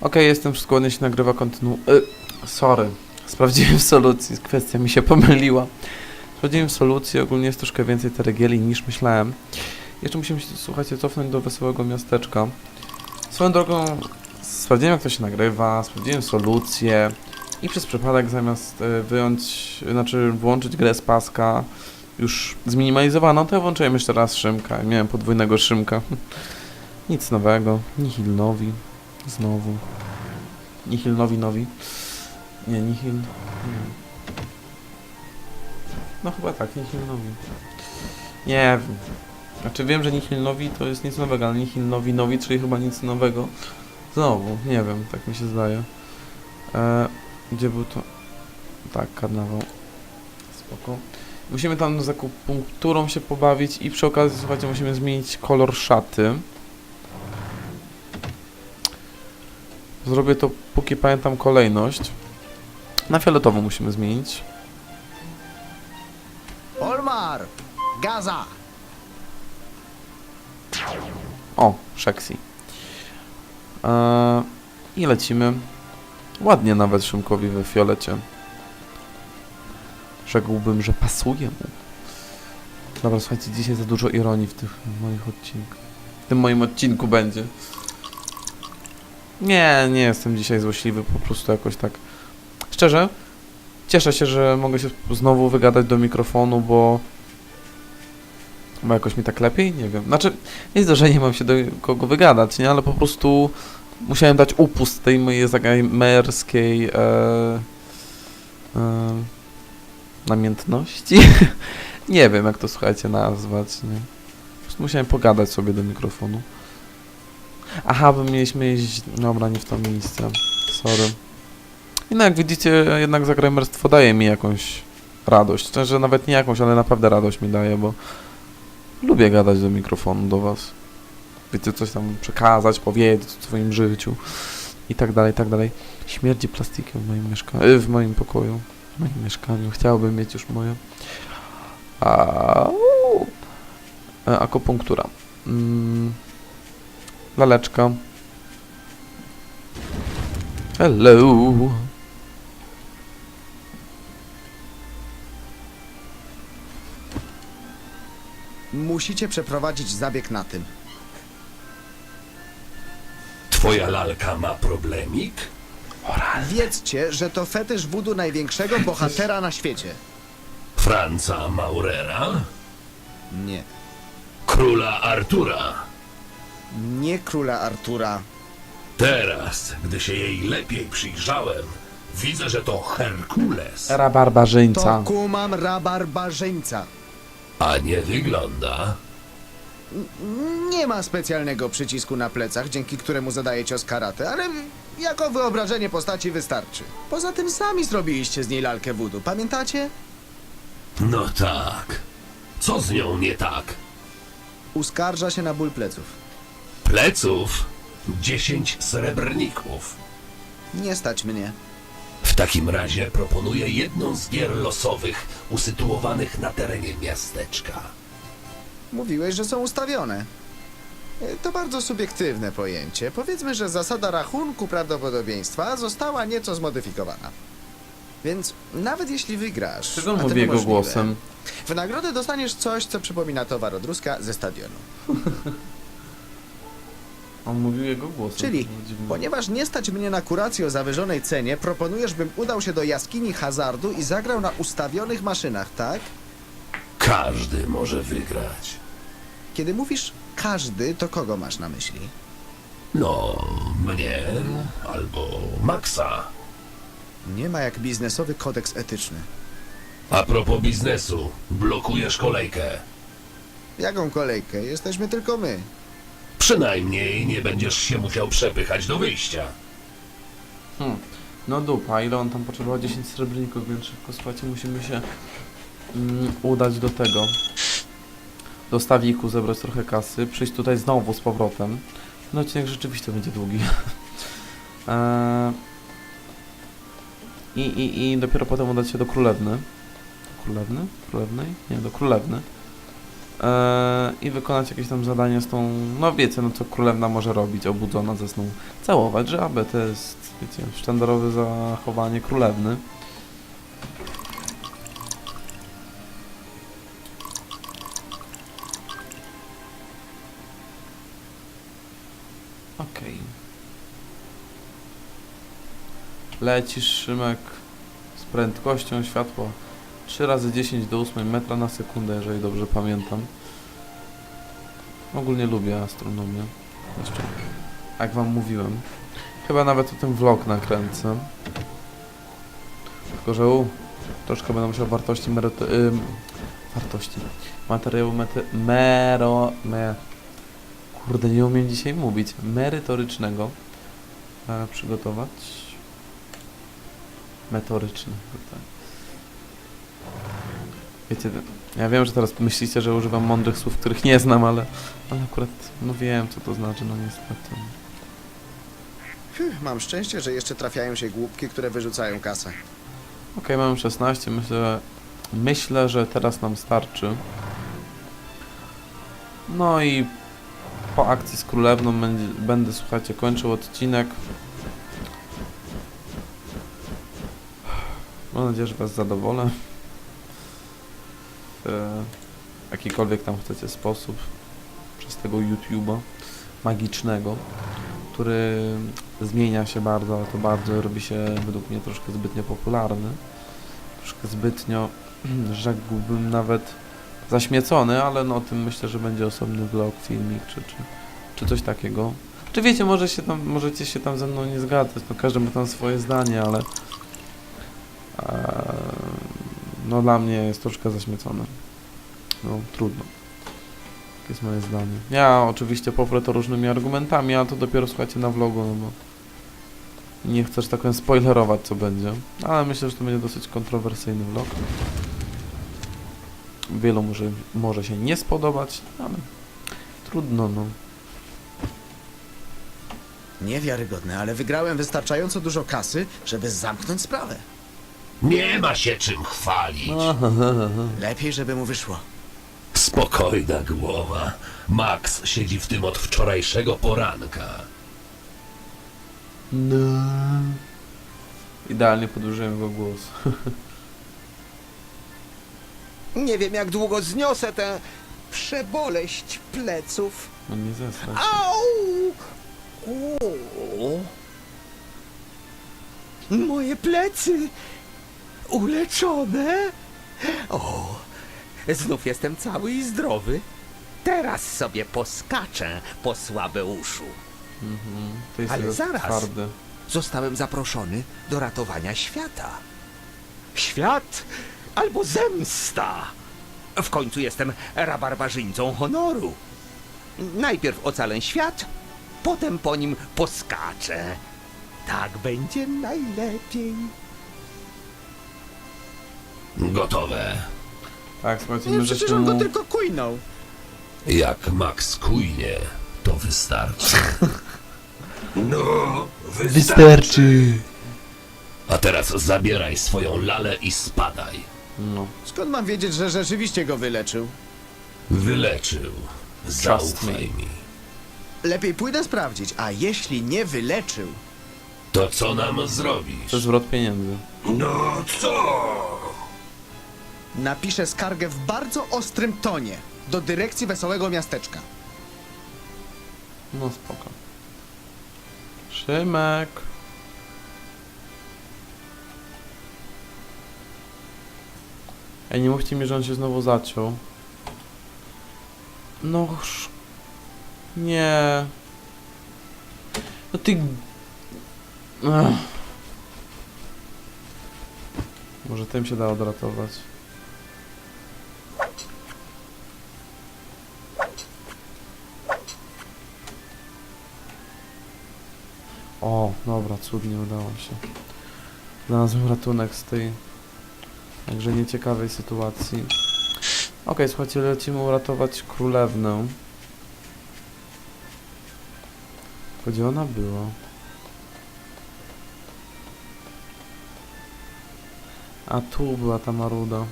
Okej, jestem wszystko się nagrywa, kontynu... Y, sorry. Sprawdziłem w solucji, kwestia mi się pomyliła. Sprawdziłem w solucji, ogólnie jest troszkę więcej teregieli niż myślałem. Jeszcze musimy się, słuchajcie, cofnąć do wesołego miasteczka. Swoją drogą, sprawdziłem jak to się nagrywa, sprawdziłem solucję i przez przypadek zamiast y, wyjąć, znaczy włączyć grę z paska, już zminimalizowano, to włączyłem jeszcze raz Szymka. Miałem podwójnego Szymka. Nic nowego. Nihil nowi. Znowu. Nihil nowi nowi. Nie, Nihil... Nie. No chyba tak, Nihil nowi. Nie wiem. Znaczy wiem, że Nihil nowi to jest nic nowego, ale Nihil nowi nowi, czyli chyba nic nowego. Znowu, nie wiem, tak mi się zdaje. E, gdzie był to? Tak, karnawał. Spoko. Musimy tam z akupunkturą się pobawić i przy okazji, słuchajcie, musimy zmienić kolor szaty. Zrobię to, póki pamiętam kolejność. Na fioletową musimy zmienić. Olmar! Gaza! O, sexy. Eee, I lecimy. Ładnie nawet Szymkowi we fiolecie. Rzekłbym, że pasuje mu. Dobra, słuchajcie, dzisiaj za dużo ironii w tych moich odcinkach. W tym moim odcinku będzie. Nie, nie jestem dzisiaj złośliwy, po prostu jakoś tak. Szczerze, cieszę się, że mogę się znowu wygadać do mikrofonu, bo. Bo jakoś mi tak lepiej? Nie wiem. Znaczy, nie jest to, że nie mam się do kogo wygadać, nie? Ale po prostu musiałem dać upust tej mojej zagamerskiej e, e, namiętności. nie wiem, jak to słuchajcie nazwać, nie? Po prostu musiałem pogadać sobie do mikrofonu. Aha, bo mieliśmy jeździć... Dobra, nie w to miejsce. Sorry. I no jak widzicie, jednak zagramerstwo daje mi jakąś radość. Szczerze, nawet nie jakąś, ale naprawdę radość mi daje, bo lubię gadać do mikrofonu do was. Wiecie, coś tam przekazać, powiedzieć o swoim życiu i tak dalej, i tak dalej. Śmierdzi plastikiem w moim mieszkaniu, w moim pokoju, w moim mieszkaniu. Chciałbym mieć już moje. A, akupunktura. Mm. Laleczka. Hello. Musicie przeprowadzić zabieg na tym. Twoja lalka ma problemik? Wiedzcie, że to fetysz wudu największego bohatera na świecie. Franca Maurera? Nie. Króla Artura? Nie króla Artura. Teraz, gdy się jej lepiej przyjrzałem, widzę, że to Herkules. To kumam rabarbarzyńca. A nie wygląda. Nie ma specjalnego przycisku na plecach, dzięki któremu zadaje cios karate, ale jako wyobrażenie postaci wystarczy. Poza tym sami zrobiliście z niej lalkę wudu, pamiętacie? No tak. Co z nią nie tak? Uskarża się na ból pleców. Pleców? Dziesięć srebrników. Nie stać mnie. W takim razie proponuję jedną z gier losowych usytuowanych na terenie miasteczka. Mówiłeś, że są ustawione. E, To bardzo subiektywne pojęcie. Powiedzmy, że zasada rachunku prawdopodobieństwa została nieco zmodyfikowana. Więc nawet jeśli wygrasz, Czego on a to mówi jego niemożliwe, głosem? w nagrodę dostaniesz coś, co przypomina towar od Ruska ze stadionu. On mówił jego głosem. Czyli, ponieważ nie stać mnie na kurację o zawyżonej cenie, proponujesz, bym udał się do jaskini hazardu i zagrał na ustawionych maszynach, tak? Każdy może wygrać. Kiedy mówisz każdy, to kogo masz na myśli? No, mnie albo Maxa. Nie ma jak biznesowy kodeks etyczny. A propos biznesu, blokujesz kolejkę. Jaką kolejkę? Jesteśmy tylko my. Przynajmniej nie będziesz się musiał przepychać do wyjścia. Hmm. No dupa, ile on tam potrzebował? 10 srebrników, więc szybko, słuchajcie, musimy się mm, udać do tego. Do stawiku, zebrać trochę kasy, przyjść tutaj znowu z powrotem. No odcinek rzeczywiście będzie długi. eee, i, i, I dopiero potem udać się do Królewny. Królewny? Królewnej? Nie, do Królewny. Eee, i wykonać jakieś tam zadanie z tą, no wiecie, no co królewna może robić, obudzona ze snu, całować żabę, to jest, wiecie, sztandarowe zachowanie królewny. Okej. Lecisz, Szymek, z prędkością światła 3 razy 10 do 8 metra na sekundę, jeżeli dobrze pamiętam. Ogólnie lubię astronomię. Jeszcze, jak wam mówiłem. Chyba nawet o tym vlog nakręcę. Tylko, że u, troszkę będę musiał wartości meryto... Ym, wartości. Materiału mety... Mero... Me, kurde, nie umiem dzisiaj mówić. Merytorycznego e, przygotować. Metoryczny, tak. Wiecie, ja wiem, że teraz myślicie, że używam mądrych słów, których nie znam, ale, ale akurat, no wiem, co to znaczy, no niestety. Fiu, mam szczęście, że jeszcze trafiają się głupki, które wyrzucają kasę. Okej, mamy 16, myślę, myślę, że teraz nam starczy. No i po akcji z królewną będzie, będę, słuchajcie, kończył odcinek. Mam nadzieję, że was zadowolę. W e, jakikolwiek tam chcecie sposób. Przez tego YouTube'a magicznego, który zmienia się bardzo, ale to bardzo robi się według mnie troszkę zbytnio popularny. Troszkę zbytnio, rzekłbym nawet zaśmiecony, ale no o tym myślę, że będzie osobny vlog, filmik czy, czy, czy coś takiego. Czy wiecie, może się tam, możecie się tam ze mną nie zgadzać, no każdy ma tam swoje zdanie, ale e, no dla mnie jest troszkę zaśmiecone. No trudno. Takie jest moje zdanie. Ja oczywiście poprę to różnymi argumentami, ale to dopiero słuchajcie na vlogu, no bo nie chcę, tak powiem, spoilerować co będzie, ale myślę, że to będzie dosyć kontrowersyjny vlog. Wielu może, może się nie spodobać, ale trudno, no. Niewiarygodne, ale wygrałem wystarczająco dużo kasy, żeby zamknąć sprawę. Nie ma się czym chwalić. Lepiej, żeby mu wyszło. Spokojna głowa. Max siedzi w tym od wczorajszego poranka. No. Idealnie podłużyłem jego głos. Nie wiem, jak długo zniosę tę przeboleść pleców. No nie. Au! Moje plecy uleczone. O, znów jestem cały i zdrowy. Teraz sobie poskaczę po słabeuszu. Mhm. To jest Ale zaraz. twardy. Zostałem zaproszony do ratowania świata. Świat albo zemsta. W końcu jestem rabarbarzyńcą honoru. Najpierw ocalę świat, potem po nim poskaczę. Tak będzie najlepiej. Gotowe. Tak, słuchajcie, Nie, my przecież żeśmy on go mu... tylko kujnął. Jak Max kujnie, to wystarczy. No, Wystarczy! A teraz zabieraj swoją lalę i spadaj. No. Skąd mam wiedzieć, że rzeczywiście go wyleczył? Wyleczył. Zaufaj mi. Lepiej pójdę sprawdzić, a jeśli nie wyleczył, To co nam zrobisz? To zwrot pieniędzy. No co? Napiszę skargę w bardzo ostrym tonie do dyrekcji Wesołego Miasteczka. No spoko. Szymek. Ej, nie mówcie mi, że on się znowu zaciął. No sz... Nie. No ty... Ech. Może tym się da odratować. O, dobra, cudnie udało się. Znalazłem ratunek z tej jakże nieciekawej sytuacji. Okej, słuchajcie, lecimy uratować królewnę. Gdzie ona była? A tu była ta maruda.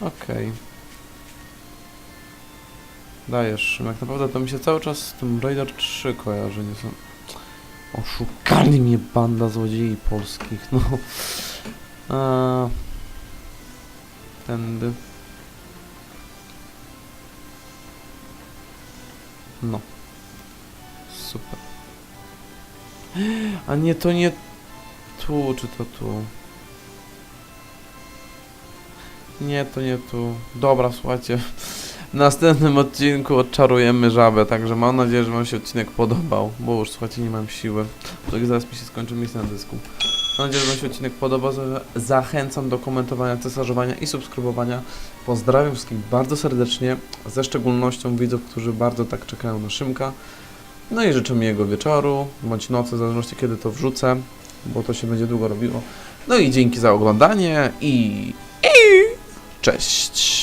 Okej. Dajesz, Szymek. Naprawdę to mi się cały czas z tym Raider 3 kojarzy, nie są... Oszukali mnie banda złodziei polskich, no. A... Tędy. No. Super. A nie, to nie tu, czy to tu? Nie, to nie tu. Dobra, słuchajcie. W następnym odcinku odczarujemy żabę, także mam nadzieję, że Wam się odcinek podobał, bo już słuchajcie, nie mam siły. Tak zaraz mi się skończy miejsce na dysku. Mam nadzieję, że Wam się odcinek podobał. Za- Zachęcam do komentowania, cesarzowania i subskrybowania. Pozdrawiam wszystkich bardzo serdecznie, ze szczególnością widzów, którzy bardzo tak czekają na Szymka. No i życzę miłego wieczoru, bądź nocy, w zależności kiedy to wrzucę, bo to się będzie długo robiło. No i dzięki za oglądanie i... i... Cześć!